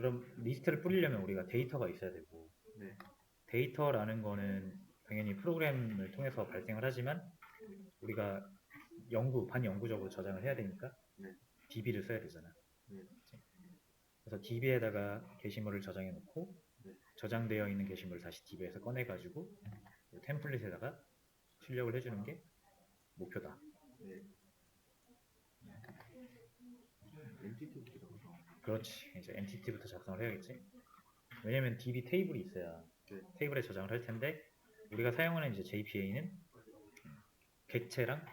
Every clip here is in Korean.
그럼 리스트를 뿌리려면 우리가 데이터가 있어야 되고 네. 데이터라는 거는 당연히 프로그램을 통해서 발생을 하지만 우리가 영구 반영구적으로 저장을 해야 되니까 네. DB를 써야 되잖아. 네. 그래서 DB에다가 게시물을 저장해 놓고 네. 저장되어 있는 게시물을 다시 DB에서 꺼내 가지고 템플릿에다가 출력을 해주는 게 목표다. 네. 그렇지. 이제 엔티티부터 작성을 해야겠지. 왜냐면 DB 테이블이 있어야 네. 테이블에 저장을 할 텐데 우리가 사용하는 이제 JPA는 객체랑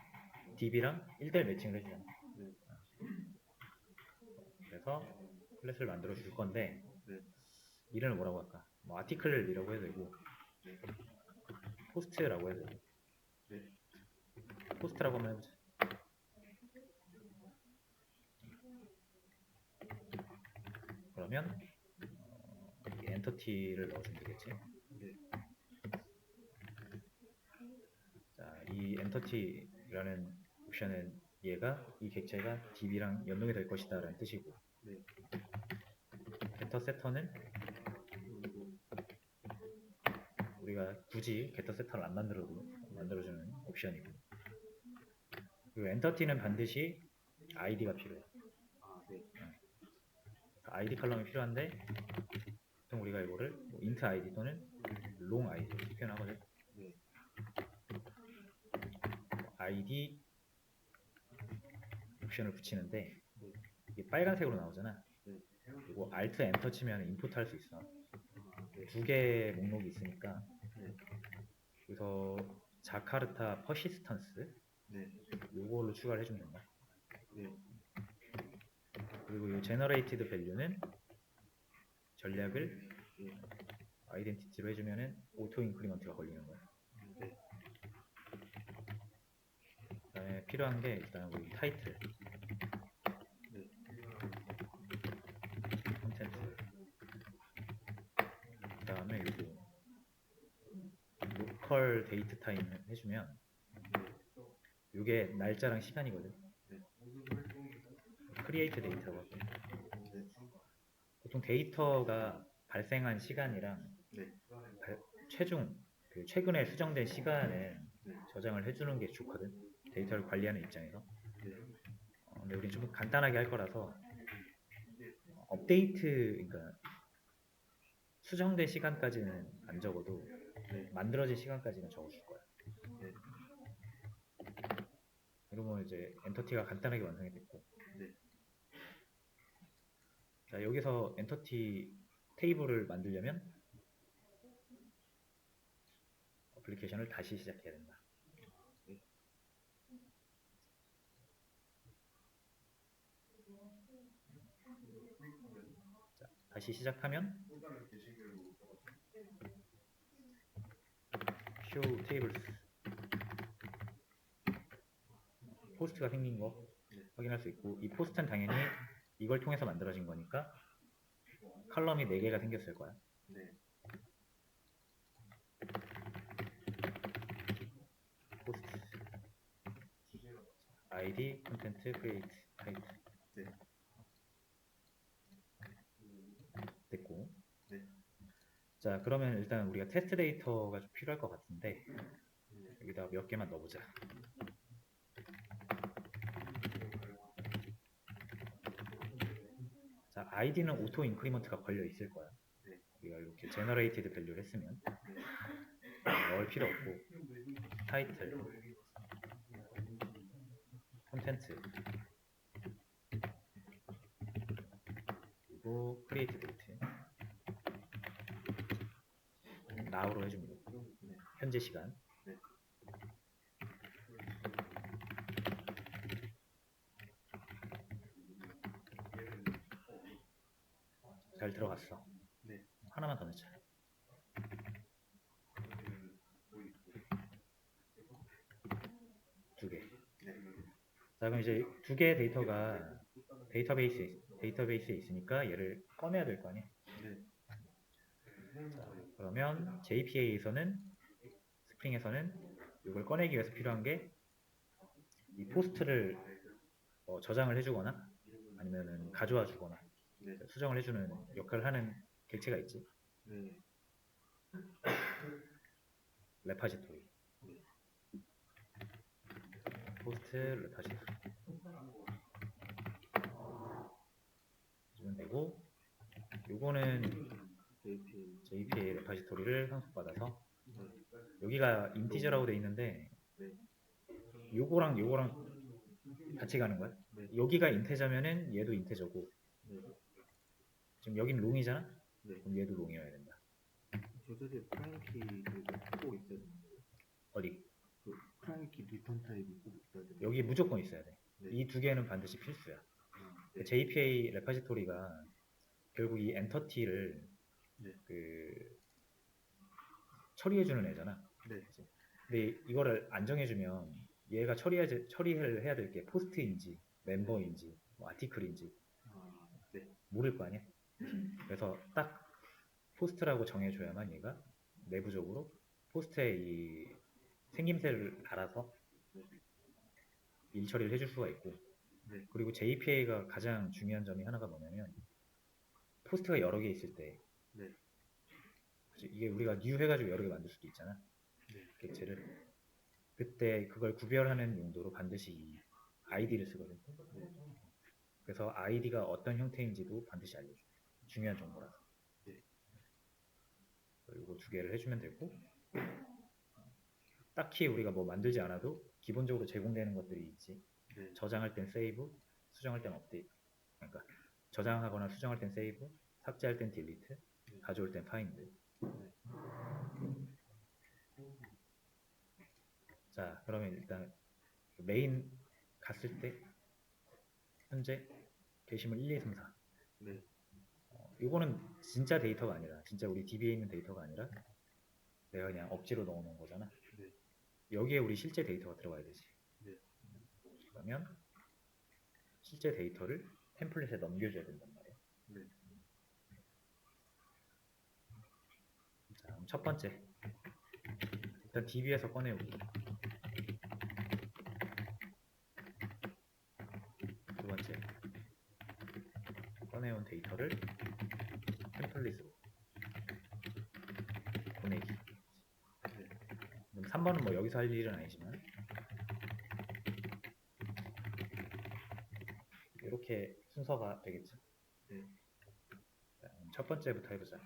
DB랑 1대1 매칭을 해주잖아. 네. 그래서 클래스를 만들어 줄 건데 네. 이름을 뭐라고 할까? 뭐 아티클이라고 해도 되고 네. 포스트라고 해도 되고 네. 포스트라고 한번 해보자. 그러면 어, 이 엔터티를 넣어주면 되겠지. 네. 자, 이 엔터티라는 옵션은 얘가 이 객체가 DB랑 연동이 될 것이다 라는 뜻이고 네. 게터 세터는 우리가 굳이 게터 세터를 안 만들어도 만들어주는 옵션이고 그리고 엔터티는 반드시 아이디가 필요해. 아, 네. 아이디 컬럼이 필요한데 보통 우리가 이거를 뭐 int id 또는 long id 이렇게 표현하거든. 네. id 옵션을 붙이는데 네. 이게 빨간색으로 나오잖아. 네. 이거 alt 엔터 치면 인풋 할수 있어. 아, 네. 두개 목록이 있으니까 네. 그래서 자카르타 퍼시스턴스 네. 요걸로 추가를 해주면 된다. 네. 그리고 이 generated value는 전략을 네. 아이덴티티로 해주면은 오토 인크리먼트가 걸리는. 네. 그다음에 필요한 게 일단 우리 타이틀, 네. 컨텐츠, 그다음에 요거 로컬 데이트 타임 해주면 요게 날짜랑 시간이거든. 네. 크리에이트 하고 네. 보통 데이터가 발생한 시간이랑 네. 발- 최종 그 최근에 수정된 시간에 네. 저장을 해주는 게 좋거든. 데이터를 관리하는 입장에서. 네. 어, 근데 우린 좀 간단하게 할 거라서 어, 업데이트 그러니까 수정된 시간까지는 안 적어도 네. 만들어진 시간까지는 적어줄 거야. 네. 그러면 이제 엔터티가 간단하게 완성이 됐고. 네. 자 여기서 엔터티 테이블을 만들려면 어플리케이션을 다시 시작해야 된다. 네. 자, 다시 시작하면 show tables 포스트가 생긴 거 네. 확인할 수 있고 이 포스트는 당연히 이걸 통해서 만들어진 거니까 컬럼이 4개가 생겼을 거야. 네. 포스트 id, 컨텐트, create, 타이틀 네. 됐고 네. 자 그러면 일단 우리가 테스트 데이터가 좀 필요할 것 같은데 네. 여기다 몇 개만 넣어보자 id는 오토 인크리먼트가 걸려 있을 거야. 네. 우리가 이렇게 제너레이티드 밸류를 했으면. 네. 넣을 필요 없고. 타이틀. 콘텐츠. 그리고 크리에이트 데이트. now로 해줍니다. 네. 현재 시간 네. 잘 들어갔어 네. 하나만 더 넣자 두개 네. 자 그럼 이제 두 개의 데이터가 데이터베이스에, 데이터베이스에 있으니까 얘를 꺼내야 될 거 아니야 네. 그러면 JPA에서는 스프링에서는 이걸 꺼내기 위해서 필요한 게 이 포스트를 어, 저장을 해주거나 아니면은 가져와 주거나 네. 수정을 해주는 역할을 하는 객체가 있지. 네. 레파지토리. 네. 포스트 레파지토리. 해주면 되고, 요거는 JP. JPA 레파지토리를 상속받아서 네. 여기가 인티저라고 돼 있는데 네. 요거랑 요거랑 같이 가는 거야. 네. 여기가 인테저면은 얘도 인테저고 네. 지금 여긴 롱이잖아. 네. 그럼 얘도 롱이어야 된다. 저 자리에 프라임키 꼭 있어야 돼요. 어디? 그 프라임키 리턴 타입이 꼭 있어야 돼요. 여기 무조건 있어야 돼. 네. 이 두 개는 반드시 필수야. 아, 네. JPA 레파지토리가 결국 이 엔터티를 네. 그 처리해주는 애잖아. 네. 근데 이거를 안 정해주면 얘가 처리해 처리를 해야 될 게 포스트인지 멤버인지 뭐 아티클인지 아, 네. 모를 거 아니야. 그래서 딱 포스트라고 정해줘야만 얘가 내부적으로 포스트의 이 생김새를 알아서 일 처리를 해줄 수가 있고 네. 그리고 JPA가 가장 중요한 점이 하나가 뭐냐면 포스트가 여러 개 있을 때 네. 이게 우리가 new 해가지고 여러 개 만들 수도 있잖아 네. 객체를 그때 그걸 구별하는 용도로 반드시 이 아이디를 쓰거든 그래서 아이디가 어떤 형태인지도 반드시 알려줘 중요한 정보라서 네. 이거 두 개를 해주면 되고 딱히 우리가 뭐 만들지 않아도 기본적으로 제공되는 것들이 있지 네. 저장할 땐 세이브, 수정할 땐 업데이트. 그러니까 저장하거나 수정할 땐 세이브, 삭제할 땐 딜리트, 가져올 땐 파인드. 자, 그러면 일단 메인 갔을 때 현재 게시물 1, 2, 3, 4. 네. 어, 이거는 진짜 데이터가 아니라 진짜 우리 DB에 있는 데이터가 아니라 내가 그냥 억지로 넣어놓은 거잖아. 네. 여기에 우리 실제 데이터가 들어가야 되지. 네. 그러면 실제 데이터를 템플릿에 넘겨줘야 된단 말이야. 네. 자, 첫 번째 일단 DB에서 꺼내오기. 두 번째 꺼내온 데이터를 템플릿으로 보내기. 네. 그럼 3번은 뭐 여기서 할 일은 아니지만 이렇게 순서가 되겠죠. 네. 첫 번째부터 해보자.